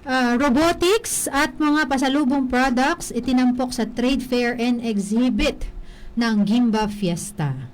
Ah, robotics at mga pasalubong products itinampok sa trade fair and exhibit ng Gimba Fiesta.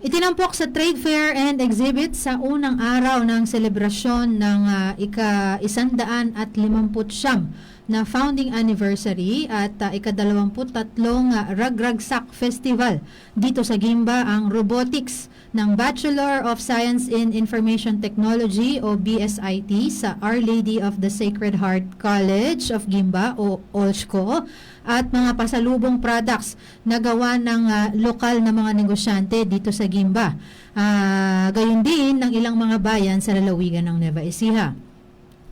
Itinampok sa trade fair and exhibit sa unang araw ng selebrasyon ng ah, ika isandaan at limamput siyam na founding anniversary at uh, ikadalawamput tatlong ah, Ragragsak Festival dito sa Gimba ang robotics ng Bachelor of Science in Information Technology o BSIT sa Our Lady of the Sacred Heart College of Gimba o OLSCO at mga pasalubong products na gawa ng ah, lokal na mga negosyante dito sa Gimba. Ah, gayon din ng ilang mga bayan sa lalawigan ng Nueva Ecija.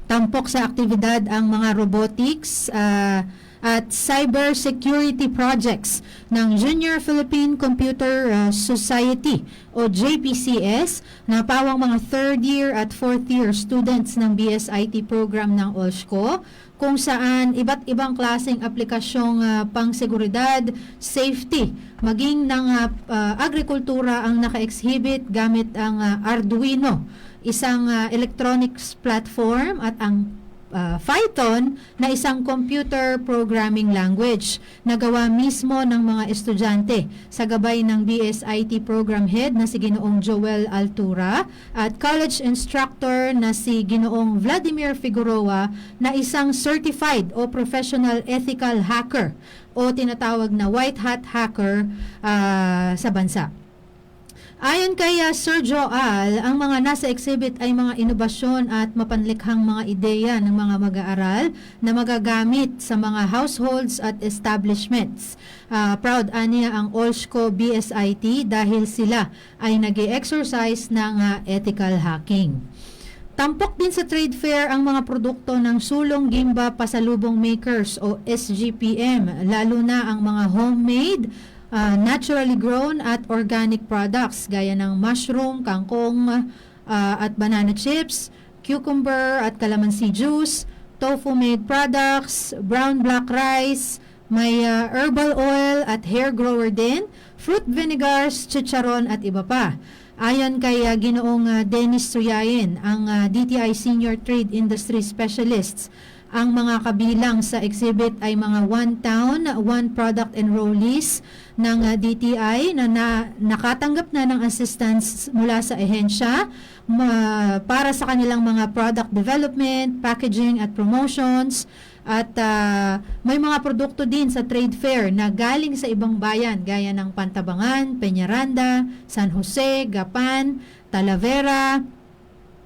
Tampok sa aktibidad ang mga robotics ah, at cyber security projects ng Junior Philippine Computer ah, Society o JPCS na pawang mga third year at fourth year students ng BSIT program ng OLSCO kung saan iba't ibang klaseng aplikasyong ah, pangseguridad, safety, maging ng ah, ah, agrikultura ang naka-exhibit gamit ang ah, Arduino isang ah, electronics platform at ang ah, Python na isang computer programming language na gawa mismo ng mga estudyante sa gabay ng BSIT program head na si Ginoong Joel Altura at college instructor na si Ginoong Vladimir Figueroa na isang certified o professional ethical hacker o tinatawag na white hat hacker ah, sa bansa. Ayon kay uh, Sir Joal, ang mga nasa exhibit ay mga inobasyon at mapanlikhang mga ideya ng mga mag-aaral na magagamit sa mga households at establishments. Ah, proud aniya ang Olsco BSIT dahil sila ay nag exercise ng ah, ethical hacking. Tampok din sa trade fair ang mga produkto ng Sulong Gimba Pasalubong Makers o SGPM, lalo na ang mga homemade, ah, naturally grown at organic products gaya ng mushroom, kangkong ah, at banana chips, cucumber at calamansi juice, tofu made products, brown black rice, may ah, herbal oil at hair grower din, fruit vinegars, chicharon at iba pa. Ayon kay ah, Ginoong ah, Dennis Suyayin, ang ah, DTI Senior Trade Industry Specialists, ang mga kabilang sa exhibit ay mga one town, one product enrollees ng ah, DTI na, na nakatanggap na ng assistance mula sa ehensya ma- para sa kanilang mga product development, packaging at promotions. At ah, may mga produkto din sa trade fair na galing sa ibang bayan gaya ng Pantabangan, Peñaranda, San Jose, Gapan, Talavera,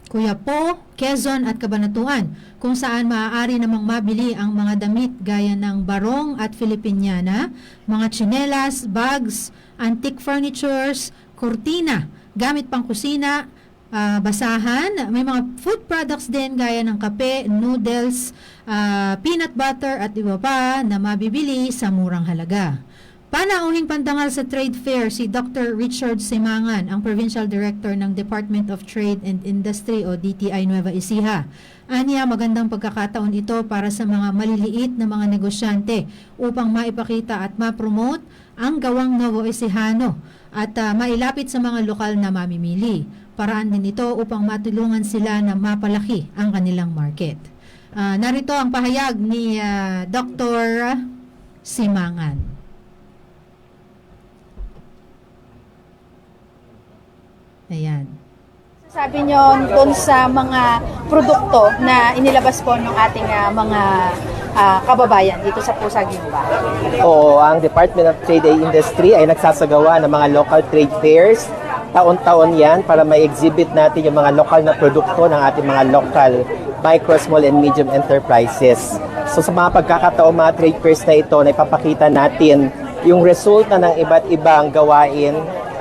Kuyapo, Quezon at Cabanatuan kung saan maaari namang mabili ang mga damit gaya ng barong at Filipiniana, mga tsinelas, bags, antique furnitures, kurtina, gamit pang kusina, ah, basahan, may mga food products din gaya ng kape, noodles, ah, peanut butter at iba pa na mabibili sa murang halaga. Panauhing pandangal sa trade fair si Dr. Richard Simangan, ang Provincial Director ng Department of Trade and Industry o DTI Nueva Ecija. Anya, magandang pagkakataon ito para sa mga maliliit na mga negosyante upang maipakita at ma-promote ang gawang Novo Ecijano at ah, mailapit sa mga lokal na mamimili. Paraan din ito upang matulungan sila na mapalaki ang kanilang market. Ah, narito ang pahayag ni ah, Dr. Simangan. Ayan. Sabi nyo doon sa mga produkto na inilabas po ng ating ah, mga ah, kababayan dito sa Pusa Gimba. Oo, ang Department of Trade and Industry ay nagsasagawa ng mga local trade fairs. Taon-taon yan para ma-exhibit natin yung mga lokal na produkto ng ating mga local micro, small, and medium enterprises. So sa mga pagkakataon, mga trade fairs na ito, na ipapakita natin yung resulta ng iba't ibang gawain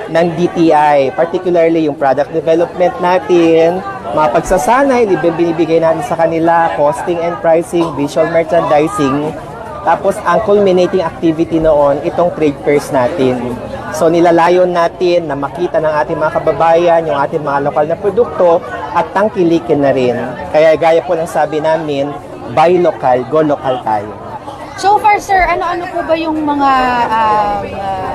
ng DTI, particularly yung product development natin, mga pagsasanay, binibigay natin sa kanila, costing and pricing, visual merchandising, tapos ang culminating activity noon, itong trade fairs natin. So nilalayon natin na makita ng ating mga kababayan, yung ating mga lokal na produkto at tangkilikin na rin. Kaya gaya po ng sabi namin, buy local, go local tayo. So far sir, ano-ano po ba yung mga ah, ah,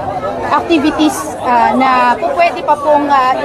activities ah, na po pwede pa pong ah,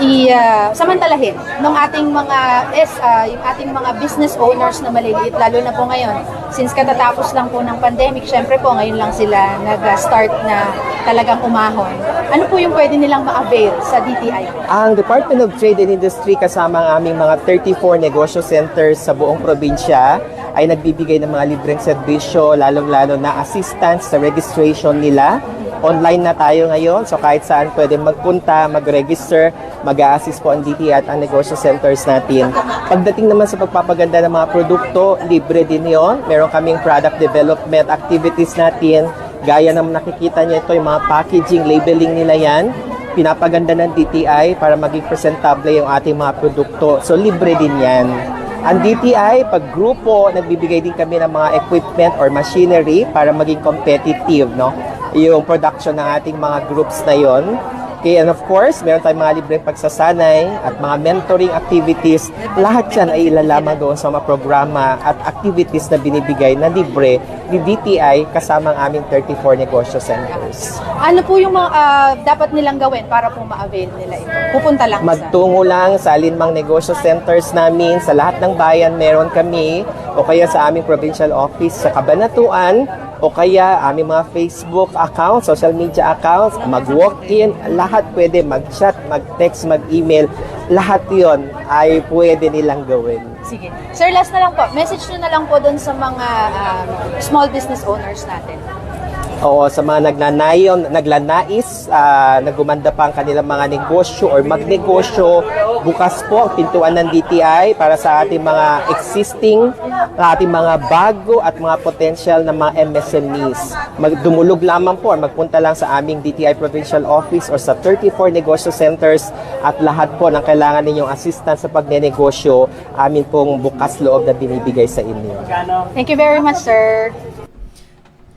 i- i ah, samantalahin ng ating mga es ah, yung ating mga business owners na maliliit lalo na po ngayon. Since katatapos lang po ng pandemic syempre po ngayon lang sila nag-start na talagang umahon. Ano po yung pwede nilang ma-avail sa DTI Ang Department of Trade and Industry kasama ang aming mga 34 negosyo centers sa buong probinsya ay nagbibigay ng mga libreng serbisyo, lalong-lalo na assistance sa registration nila. Online na tayo ngayon, so kahit saan pwede magpunta, mag-register, mag-a-assist po ang DT at ang negosyo centers natin. Pagdating naman sa pagpapaganda ng mga produkto, libre din yon. Meron kaming product development activities natin. Gaya ng nakikita niyo ito, yung mga packaging, labeling nila yan pinapaganda ng DTI para maging presentable yung ating mga produkto. So, libre din yan. Ang DTI, pag grupo, nagbibigay din kami ng mga equipment or machinery para maging competitive, no? Yung production ng ating mga groups na yon. Okay, and of course, meron tayong mga libreng pagsasanay at mga mentoring activities. Lahat yan ay ilalaman doon sa mga programa at activities na binibigay na libre ni DTI kasama ang aming 34 negosyo centers. ano po yung mga ah, dapat nilang gawin para po ma-avail nila ito pupunta lang sa Magtungo lang sa alinmang negosyo centers namin. Sa lahat ng bayan meron kami o kaya sa aming provincial office sa Kabanatuan o kaya aming mga Facebook accounts, social media accounts, mag-walk-in, lahat pwede, mag-chat, mag-text, mag-email, lahat yon ay pwede nilang gawin. Sige. Sir, last na lang po. Message nyo na lang po doon sa mga um, small business owners natin. Oo, sa mga nagnanayon, naglanais, ah, nagumanda pa ang kanilang mga negosyo or magnegosyo, bukas po ang pintuan ng DTI para sa ating mga existing, ating mga bago at mga potential na mga MSMEs. Magdumulog lamang po, magpunta lang sa aming DTI Provincial Office or sa 34 negosyo centers at lahat po ng kailangan ninyong assistance sa pagnenegosyo, amin pong bukas loob na binibigay sa inyo. Thank you very much, sir.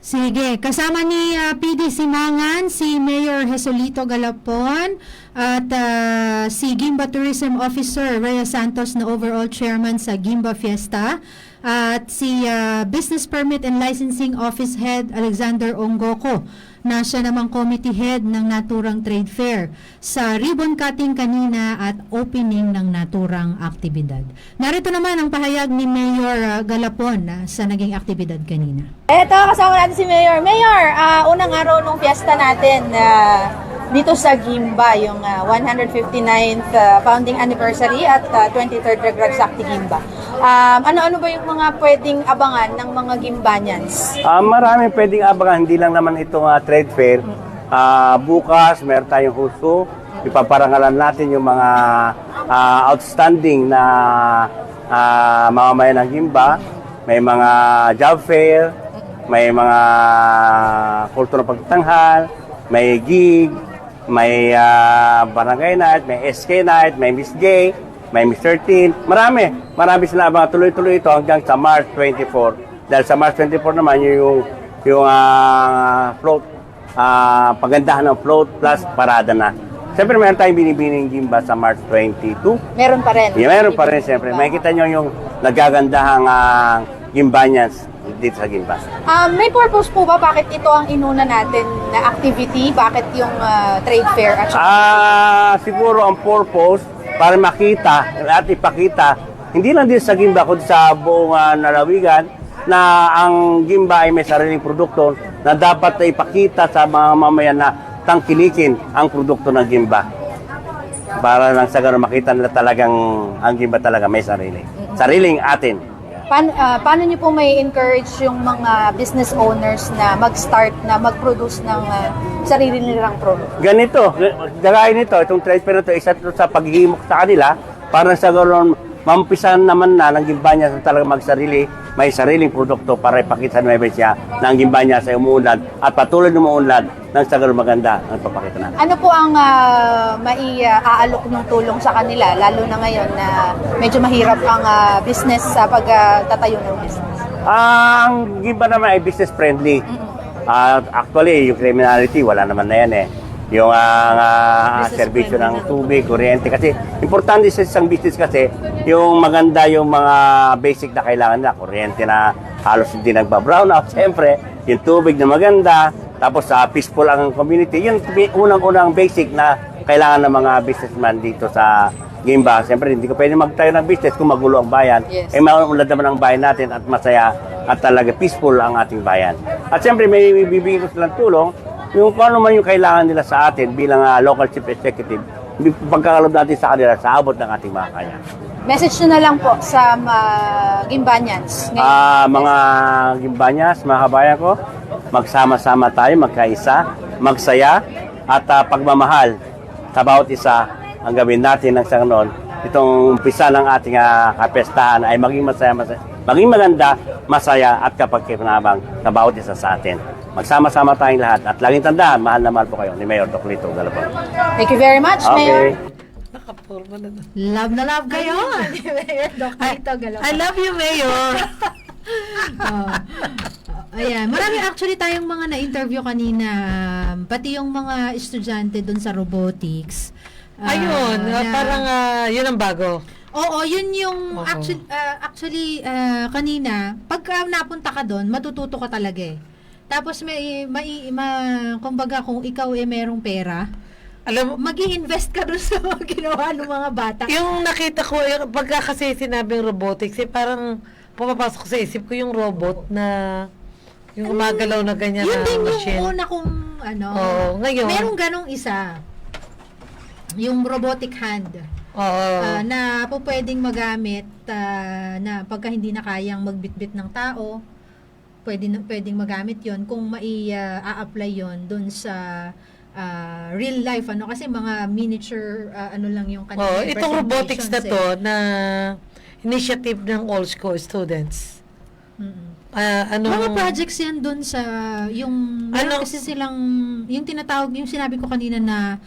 Sige, kasama ni ah, PD Simangan, si Mayor Jesolito Galapon at ah, si Gimba Tourism Officer Rhea Santos na overall chairman sa Gimba Fiesta at si ah, Business Permit and Licensing Office Head Alexander Ongoko na siya namang committee head ng naturang trade fair sa ribbon cutting kanina at opening ng naturang aktibidad. Narito naman ang pahayag ni Mayor ah, Galapon ah, sa naging aktibidad kanina. Eto, kasama natin si Mayor. Mayor, ah, unang araw nung fiesta natin ah, dito sa Gimba, yung ah, 159th ah, founding anniversary at ah, 23rd Ragsakti Gimba. Um, ano-ano ba yung mga pwedeng abangan ng mga Gimbanians? Ah, maraming pwedeng abangan, hindi lang naman itong ah, trade fair. Ah, bukas, meron tayong huso. Ipaparangalan natin yung mga ah, outstanding na ah, mamamayan ng Gimba. May mga job fair, may mga kulturang pagtanghal, may gig, may ah, barangay night, may SK night, may Miss Gay, may Mr. Teen. Marami. Marami sila abangan. Tuloy-tuloy ito hanggang sa March 24. Dahil sa March 24 naman, yun yung, yung ah, float, ah, pagandahan ng float plus parada na. Siyempre, meron tayong binibining Gimba sa March 22. Meron pa rin. Yeah, meron pa rin siyempre. Makikita nyo yung nagagandahang uh, Gimbanyans dito sa Gimba. Um, may purpose po ba bakit ito ang inuna natin na activity? Bakit yung ah, trade fair at Ah, siguro ang purpose para makita at ipakita hindi lang din sa Gimba kundi sa buong ah, nalawigan na ang Gimba ay may sariling produkto na dapat na ipakita sa mga mamayan na tangkilikin ang produkto ng Gimba. Para lang sa ganun makita nila talagang ang Gimba talaga may sarili. Sariling atin. Paano, ah, paano niyo po may encourage yung mga business owners na mag-start na mag-produce ng ah, sarili nilang product? ganito, gagawin nito, itong trade fair na ito, isa ito sa paghihimok sa kanila, para sa ganoon, mampisan naman na ng gimbanya sa talaga magsarili, may sariling produkto para ipakita sa Nueva Ecija na ang gimbanya sa umuunlad at patuloy na umuunlad ng sa ganoon maganda ang papakita natin. Ano po ang uh, mai-aalok ng tulong sa kanila, lalo na ngayon na medyo mahirap ang ah, business sa pagtatayo ng business? Ang gimba naman ay business friendly. Ah, actually, yung criminality, wala naman na yan eh. Yung ang ah, Business serbisyo ng tubig, kuryente. Kasi importante sa isang business kasi, yung maganda yung mga basic na kailangan nila. Kuryente na halos hindi nagbabrown out. Siyempre, yung tubig na maganda. Tapos sa peaceful ang community. Yun, unang-unang basic na kailangan ng mga businessman dito sa Gimba. Siyempre, hindi ko pwede magtayo ng business kung magulo ang bayan. Yes. Eh, maunlad naman ang bayan natin at masaya at talaga peaceful ang ating bayan. At siyempre, may bibigyan ko silang tulong yung kung ano man yung kailangan nila sa atin bilang ah, local chief executive, pagkakalob natin sa kanila sa abot ng ating mga kaya. Message nyo na lang po sa mga Gimbanyans. Ah, mga gimbanyas, mga kabayan ko, magsama-sama tayo, magkaisa, magsaya, at ah, pagmamahal sa bawat isa ang gawin natin ng sa noon. Itong umpisa ng ating uh, kapestahan ay maging masaya, masaya, maging maganda, masaya at kapagkipanabang sa bawat isa sa atin. Magsama-sama tayong lahat at laging tandaan, mahal na mahal po kayo ni Mayor Doclito Galapon. Thank you very much, Mayor. Okay. Na. Love na love kayo. ni Mayor Doc Lito Galapan. I love you, Mayor. Oh. Ayan, marami actually tayong mga na-interview kanina, pati yung mga estudyante doon sa robotics. Ah, Ayun, ah, na- parang ah, yun ang bago. Oo, yun yung Oo. actually, actually ah, kanina, pagka napunta ka doon, matututo ka talaga eh. Tapos may, may, ma, kumbaga kung ikaw eh merong pera, Alam mo, mag invest ka doon sa mga ginawa ng mga bata. yung nakita ko, yung, pagka kasi sinabing robotics, eh, parang pumapasok sa isip ko yung robot na yung gumagalaw na ganyan Yun na din machine. yung una kong ano. Oo, ngayon. Merong ganong isa. Yung robotic hand. Oo. ah, na po pwedeng magamit ah, na pagka hindi na kayang magbitbit ng tao, pwede na, pwedeng magamit 'yon kung mai-apply 'yon doon sa ah, real life ano kasi mga miniature ah, ano lang yung Oo, kanilang itong robotics na to eh. na initiative ng all school students. Mm-mm. Ah, ano Mga projects yan doon sa yung Ano? kasi silang yung tinatawag yung sinabi ko kanina na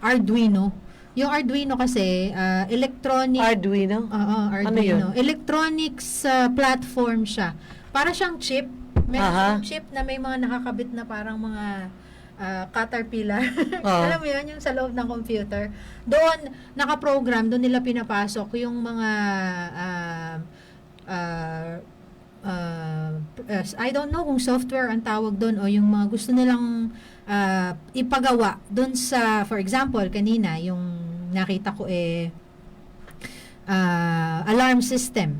Arduino. Yung Arduino kasi ah, electronic Arduino? Oo, Ano Arduino. Electronics ah, platform siya. Para siyang chip. Aha. siyang chip na may mga nakakabit na parang mga ah, caterpillar. Oo. Alam mo yun, yung sa loob ng computer. Doon, nakaprogram, doon nila pinapasok yung mga ah, ah, uh, I don't know kung software ang tawag doon o yung mga gusto nilang ah, ipagawa doon sa, for example, kanina, yung nakita ko eh, ah, alarm system,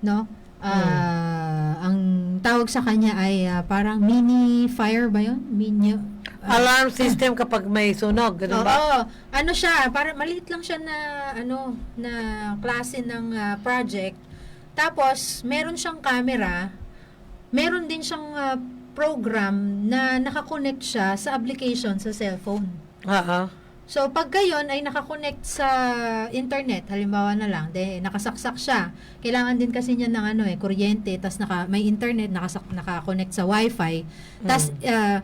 no? Ah, Ang tawag sa kanya ay ah, parang mini fire ba yun? Mini, ah, Alarm system kapag may sunog, ganun ba? Oo. Ano siya, para maliit lang siya na ano na klase ng ah, project. Tapos meron siyang camera. Meron din siyang ah, program na nakakonect siya sa application sa cellphone. Oo. So pag gayon ay nakakonect sa internet, halimbawa na lang, de nakasaksak siya. Kailangan din kasi niya ng ano eh, kuryente, tas naka may internet nakasak naka-connect sa wifi. Tas ah,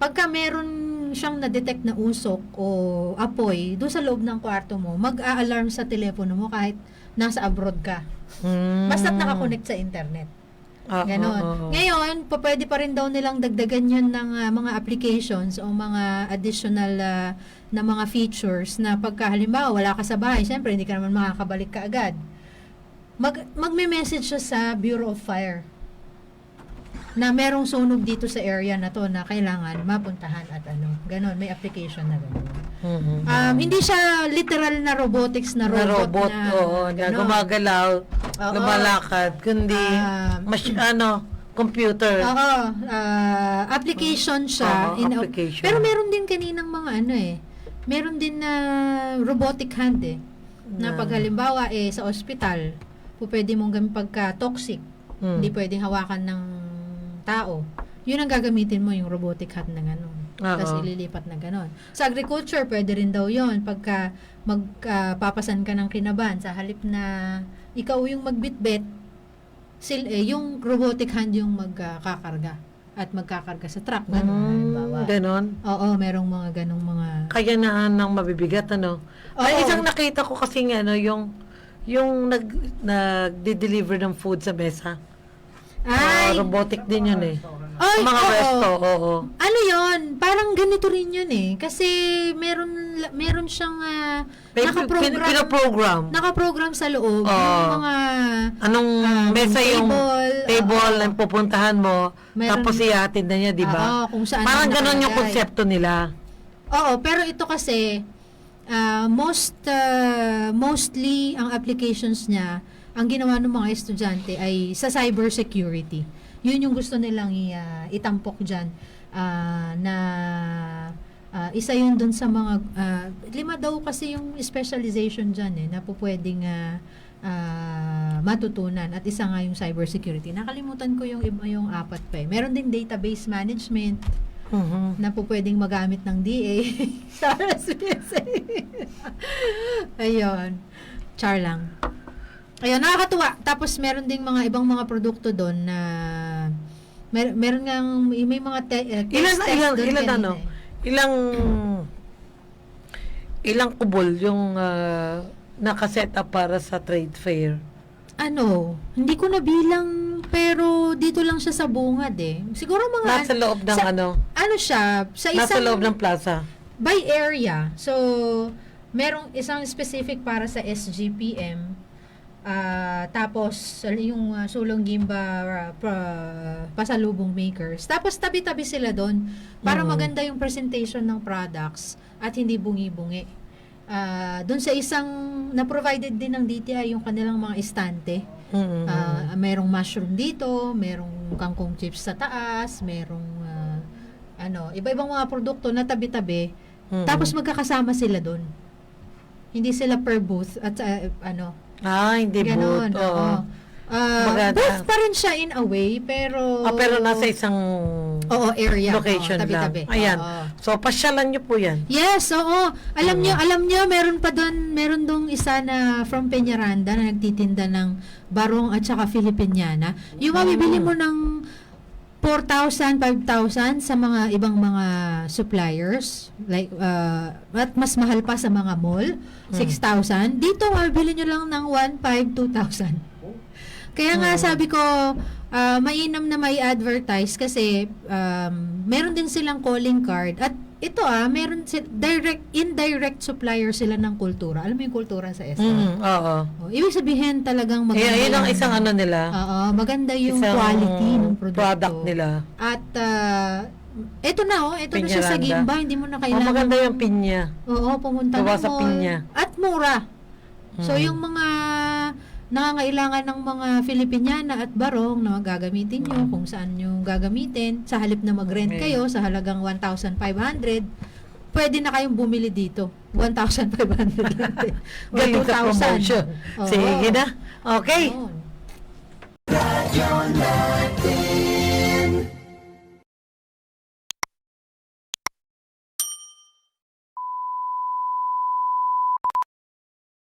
pagka meron siyang na-detect na usok o apoy doon sa loob ng kwarto mo, mag-a-alarm sa telepono mo kahit nasa abroad ka. Hmm. Basta't naka-connect sa internet. Oo, Ganon. oo, oo. Ngayon, pa- pwede pa rin daw nilang dagdagan yun ng ah, mga applications o mga additional ah, na mga features na pagka halimbawa wala ka sa bahay, syempre hindi ka naman makakabalik ka agad. Mag, magme-message siya sa Bureau of Fire na merong sunog dito sa area na to na kailangan mapuntahan at ano. Ganon, may application na ganon. Mhm. Um, hindi siya literal na robotics na na robot, robot, na, oo, na gumagalaw, Oo. lumalakad, kundi, Ah. mas, ano, computer. Oo, ah, application siya. Oo, in- application. pero meron din kaninang mga ano eh. Meron din na robotic hand eh. Na Na- pag halimbawa eh sa ospital, pwede mong gamit pagka toxic. Mm. Hindi pwedeng hawakan ng tao. Yun ang gagamitin mo yung robotic hand na gano'n. Oo. Tapos ililipat na gano'n. Sa agriculture, pwede rin daw yon Pagka magpapasan ka ng kinaban, sa halip na ikaw yung magbitbit, sil eh, yung robotic hand yung magkakarga at magkakarga sa truck. Ganun, Mm, halimbawa. ganon. Oo, merong mga ganong mga... Kaya na ng mabibigat, ano. Ay, Oo. isang nakita ko kasi ano, yung, yung nag, nagde-deliver ng food sa mesa. Ah, Ay! robotic din yun eh. Ay, mga oo. resto, oo. Ano yon Parang ganito rin yun eh. Kasi meron meron siyang uh, Pin- pin- nakaprogram, Pinoprogram. nakaprogram sa loob. Oo. yung mga Anong um, mesa yung table, table oo. na pupuntahan mo, Meron- tapos ihatid na niya, di ba? Oo, kung saan Parang na ganon yung konsepto nila. Oo, pero ito kasi ah, most ah, mostly ang applications niya, ang ginawa ng mga estudyante ay sa cybersecurity. Yun yung gusto nilang i, ah, itampok diyan na ah, isa yun dun sa mga ah, lima daw kasi yung specialization diyan eh na po pwedeng ah, ah, matutunan at isa nga yung cybersecurity. Nakalimutan ko yung iba- yung apat pa eh. Meron din database management Mhm. na po pwedeng magamit ng DA sa RSPSA. Ayun. Char lang. Ayun, nakakatuwa. Tapos meron ding mga ibang mga produkto doon na mer meron ngang may mga te- eh, Ilan, test ilan, doon ilan ano? eh. Ilang, ilang kubol yung ah, nakaset up para sa trade fair? Ano, hindi ko nabilang pero dito lang siya sa bungad eh. Siguro mga Nasa loob ng sa- ano? ano siya, sa isang Nasa loob ng plaza. by area. So, merong isang specific para sa SGPM. Ah tapos yung uh, Sulong Gimba uh, pra- pasalubong makers. Tapos tabi-tabi sila doon para Mhm. maganda yung presentation ng products at hindi bungi-bungi. Ah, doon sa isang na provided din ng DTI yung kanilang mga estante. Mhm. Ah, merong mushroom dito, merong kangkong chips sa taas, merong ah, ano, iba-ibang mga produkto na tabi-tabi. Mhm. Tapos magkakasama sila doon. Hindi sila per booth at ah, ano, ah, hindi ganon. boot. oo. Oo. Ah, Maganda. booth pa rin siya in a way, pero Ah, pero nasa isang Oo, area. location Oo, tabi-tabi. lang. Ayan. Oo. So, pasyalan nyo po yan. Yes, oo. Alam niyo, alam niyo meron pa doon, meron dong isa na from Peñaranda na nagtitinda ng barong at saka Filipiniana. Yung mabibili mo ng 4,000, 5,000 sa mga ibang mga suppliers, like, uh, at mas mahal pa sa mga mall, 6,000. Dito, mabibili nyo lang ng 1,500, 2,000. Kaya nga sabi ko, ah, mainam na may advertise kasi um, meron din silang calling card at ito ah, meron si direct indirect supplier sila ng kultura. Alam mo yung kultura sa SM? Mm, oo. Oh, ibig sabihin talagang maganda. Eh, yun ang isang ano nila. Oo, maganda yung isang quality ng produkto. product nila. At ah, ito na oh, ito na siya sa. Gimba, hindi mo na Oh, kailangan. maganda yung pinya. Oo, pumunta Gawa sa pinya. At mura. So, Mm. yung mga nangangailangan ng mga Filipiniana at barong na gagamitin nyo, kung saan nyo gagamitin, sa halip na mag-rent Okay. kayo sa halagang 1,500, pwede na kayong bumili dito. 1,500 lang. din. Galing sa 2,000. promotion. Oo. Sige na. Okay. Yun.